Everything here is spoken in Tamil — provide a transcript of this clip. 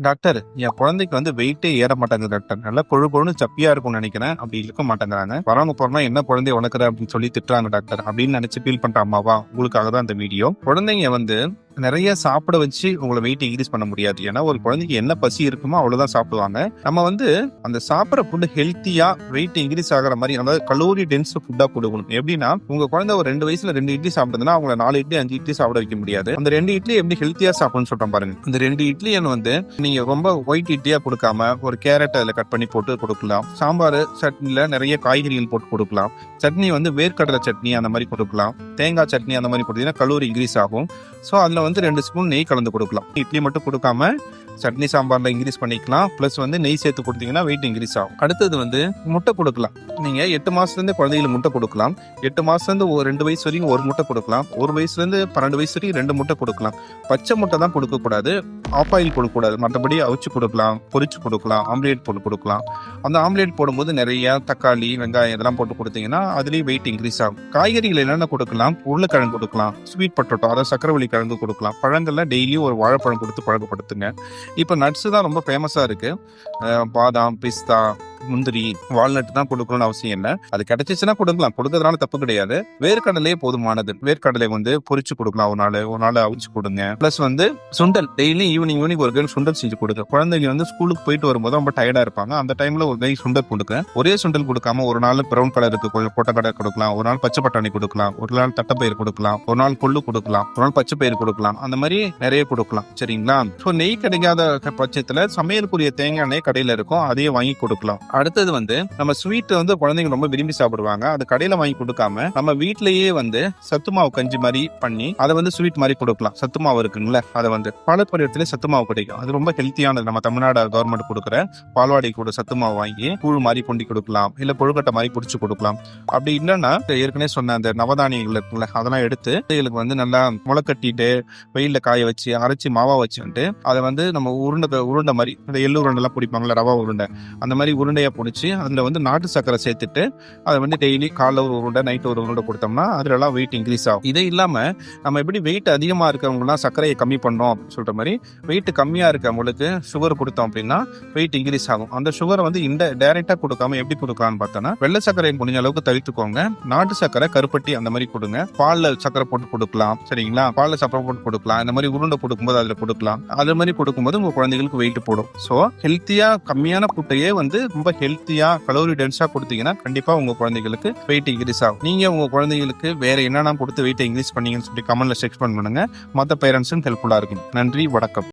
டாக்டர் என் குழந்தைக்கு வந்து வெயிட்டே ஏற மாட்டேங்குது டாக்டர். நல்லா கொழு கொழுன்னு சப்பியா இருக்கும்னு நினைக்கிறேன். அப்படி இருக்க மாட்டேங்கிறாங்க. வரவங்க போறமா என்ன குழந்தைய உனக்குற அப்படின்னு சொல்லி திட்டுறாங்க டாக்டர் அப்படின்னு நினைச்சு ஃபீல் பண்ற அம்மாவா? உங்களுக்காக தான் இந்த வீடியோ குழந்தைங்க வந்து நிறைய சாப்பிட வச்சு உங்களை வெயிட் இன்க்ரீஸ் பண்ண முடியாது. ஏன்னா ஒரு குழந்தைக்கு என்ன பசி இருக்குமோ அவ்வளவுதான் சாப்பிடுவாங்க. நம்ம வந்து அந்த சாப்பிட்ற ஃபுட்டு ஹெல்த்தியா வெயிட் இன்க்ரீஸ் ஆகிற மாதிரி அதாவது கலோரி டென்ஸ் ஃபுட்டா கொடுக்கணும். எப்படின்னா உங்க குழந்தை ஒரு ரெண்டு வயசுல ரெண்டு இட்லி சாப்பிட்டதுன்னா அவங்கள நாலு இட்லி அஞ்சு இட்லி சாப்பிட வைக்க முடியாது. அந்த ரெண்டு இட்லி எப்படி ஹெல்த்தியா சாப்பிடணும்னு சொல்றேன் பாருங்க. இந்த ரெண்டு இட்லியன் வந்து நீங்க ரொம்ப ஒயிட் இட்லியா கொடுக்காம ஒரு கேரட் அதில் கட் பண்ணி போட்டு கொடுக்கலாம். சாம்பார் சட்னில நிறைய காய்கறிகள் போட்டு கொடுக்கலாம். சட்னி வந்து வேர்க்கடலை சட்னி அந்த மாதிரி கொடுக்கலாம். தேங்காய் சட்னி அந்த மாதிரி கொடுத்தீங்கன்னா கலோரி இன்க்ரீஸ் ஆகும். ஸோ அதில் வந்து ரெண்டு ஸ்பூன் நெய் கலந்து கொடுக்கலாம். இட்லி மட்டும் கொடுக்காம சட்னி சாம்பாரில் இன்க்ரீஸ் பண்ணிக்கலாம். ப்ளஸ் வந்து நெய் சேர்த்து கொடுத்தீங்கன்னா வெயிட் இன்க்ரீஸ் ஆகும். அடுத்தது வந்து முட்டை கொடுக்கலாம். நீங்கள் எட்டு மாதத்துலேருந்து குழந்தைகளுக்கு முட்டை கொடுக்கலாம். எட்டு மாதத்துலேருந்து ஒரு ரெண்டு வயசு வரைக்கும் ஒரு முட்டை கொடுக்கலாம். ஒரு வயசுலேருந்து பன்னெண்டு வயசு வரைக்கும் ரெண்டு முட்டை கொடுக்கலாம். பச்சை முட்டை தான் கொடுக்கக்கூடாது. ஆஃப் ஆயில் கொடுக்கக்கூடாது. மற்றபடி அவிச்சு கொடுக்கலாம் பொரிச்சு கொடுக்கலாம் ஆம்லேட் போட்டு கொடுக்கலாம். அந்த ஆம்லேட் போடும்போது நிறைய தக்காளி வெங்காயம் இதெல்லாம் போட்டு கொடுத்தீங்கன்னா அதுலேயும் வெயிட் இன்க்ரீஸ் ஆகும். காய்கறிகள் என்னென்ன கொடுக்கலாம்? உருளைக்கிழங்கு கொடுக்கலாம் ஸ்வீட் பொட்டோட்டோ அதாவது சக்கரவள்ளி கிழங்கு கொடுக்கலாம். பழங்களில் டெய்லியும் ஒரு வாழைப்பழம் கொடுத்து பழக்கப்படுத்துங்க. இப்போ நட்ஸு தான் ரொம்ப ஃபேமஸாக இருக்குது பாதாம் பிஸ்தா முந்திரி வால்நட் தான் கொடுக்கணும்னு அவசியம் இல்லை. அது கிடைச்சிச்சுன்னா கொடுக்கலாம். கொடுக்கறதுனால தப்பு கிடையாது. வேர்க்கடலையே போதுமானது. வேர்க்கடலை வந்து பொரிச்சு கொடுக்கலாம். ஒரு நாள் ஒரு நாள் அவிச்சு கொடுங்க. ப்ளஸ் வந்து சுண்டல். டெய்லி ஈவினிங் ஈவினிங் ஒரு கேள் சுண்டல் செஞ்சு கொடுங்க. குழந்தைங்க வந்து ஸ்கூலுக்கு போயிட்டு வரும்போது ரொம்ப டயர்டா இருப்பாங்க. அந்த டைம்ல ஒரு கை சுண்டல் கொடுங்க. ஒரே சுண்டல் கொடுக்காம ஒரு நாள் பிரவுன் கலருக்கு கொஞ்சம் கொட்டக்கடை கடை கொடுக்கலாம். ஒரு நாள் பச்சை பட்டாணி கொடுக்கலாம். ஒரு நாள் தட்டைப்பயிர் கொடுக்கலாம். ஒரு நாள் கொள்ளு கொடுக்கலாம். ஒரு நாள் பச்சை பயிர் கொடுக்கலாம். அந்த மாதிரி நிறைய கொடுக்கலாம். சரிங்களா? ஸோ நெய் கிடைக்காத பட்சத்துல சமையலுக்குரிய தேங்காய் எண்ணெய் கடையில இருக்கும். அதையே வாங்கி கொடுக்கலாம். அடுத்தது வந்து நம்ம ஸ்வீட் வந்து குழந்தைங்க ரொம்ப விரும்பி சாப்பிடுவாங்க. அது கடையில வாங்கி கொடுக்காம நம்ம வீட்லயே வந்து சத்து மாவு கஞ்சி மாதிரி பண்ணி அதை வந்து ஸ்வீட் மாதிரி கொடுக்கலாம். சத்து மாவு இருக்குங்களே அதை வந்து. பாலப்பரியத்துல சத்து மாவு கிடைக்கும். அது ரொம்ப ஹெல்த்தியானது நம்ம தமிழ்நாடு கவர்மெண்ட் கொடுக்குற பால்வாடி கூட சத்து மாவு வாங்கி கூழ் மாதிரி கொண்டி கொடுக்கலாம். இல்ல கொழுக்கட்டை மாதிரி பிடிச்சி கொடுக்கலாம். அப்படி இல்லைன்னா ஏற்கனவே சொன்ன அந்த நவதானியங்கள் இருக்குல்ல அதெல்லாம் எடுத்து குழந்தைகளுக்கு வந்து நல்லா முளை கட்டிட்டு வெயில்ல காய வச்சு அரைச்சி மாவா வச்சுட்டு அதை வந்து நம்ம உருண்டை உருண்டை மாதிரி இந்த எள்ளு உருண்டெல்லாம் பிடிப்பாங்கல்ல ரவா உருண்டை அந்த மாதிரி உருண்டை உருண்டையாக பிடிச்சி அதில் வந்து நாட்டு சக்கரை சேர்த்துட்டு அதை வந்து டெய்லி காலைல ஒரு உருண்டை நைட்டு ஒரு உருண்டை கொடுத்தோம்னா அதுலலாம் வெயிட் இன்க்ரீஸ் ஆகும். இதே இல்லாமல் நம்ம எப்படி வெயிட் அதிகமாக இருக்கிறவங்களாம் சர்க்கரையை கம்மி பண்ணோம் அப்படின்னு சொல்கிற மாதிரி வெயிட் கம்மியாக இருக்கவங்களுக்கு சுகர் கொடுத்தோம் அப்படின்னா வெயிட் இன்க்ரீஸ் ஆகும். அந்த சுகரை வந்து இந்த டைரெக்டாக கொடுக்காம எப்படி கொடுக்கலாம்னு பார்த்தோன்னா வெள்ளை சர்க்கரையை முடிஞ்ச அளவுக்கு தவிர்த்துக்கோங்க. நாட்டு சர்க்கரை கருப்பட்டி அந்த மாதிரி கொடுங்க. பாலில் சர்க்கரை போட்டு கொடுக்கலாம் சரிங்களா? பாலில் சர்க்கரை போட்டு கொடுக்கலாம். இந்த மாதிரி உருண்டை கொடுக்கும்போது அதில் கொடுக்கலாம். அது மாதிரி கொடுக்கும்போது உங்கள் குழந்தைகளுக்கு வெயிட் போடும். ஸோ ஹெல்த்தியாக கம்மியான ஃபுட்டையே வந்து ரொம்ப ஹெல்த்தியா கலோரி டென்ஸா கொடுத்தீங்கன்னா கண்டிப்பா உங்க குழந்தைகளுக்கு வெயிட் இன்க்ரீஸ் ஆகும். நீங்க உங்க குழந்தைகளுக்கு வேற என்னென்ன கொடுத்து வெயிட் இன்க்ரீஸ் பண்ணீங்கன்னு சொல்லி கமெண்ட்ல செக் பண்ணுங்க. மற்ற பேரண்ட்ஸும் ஹெல்ப்ஃபுல்லா இருக்கும் நன்றி வணக்கம்.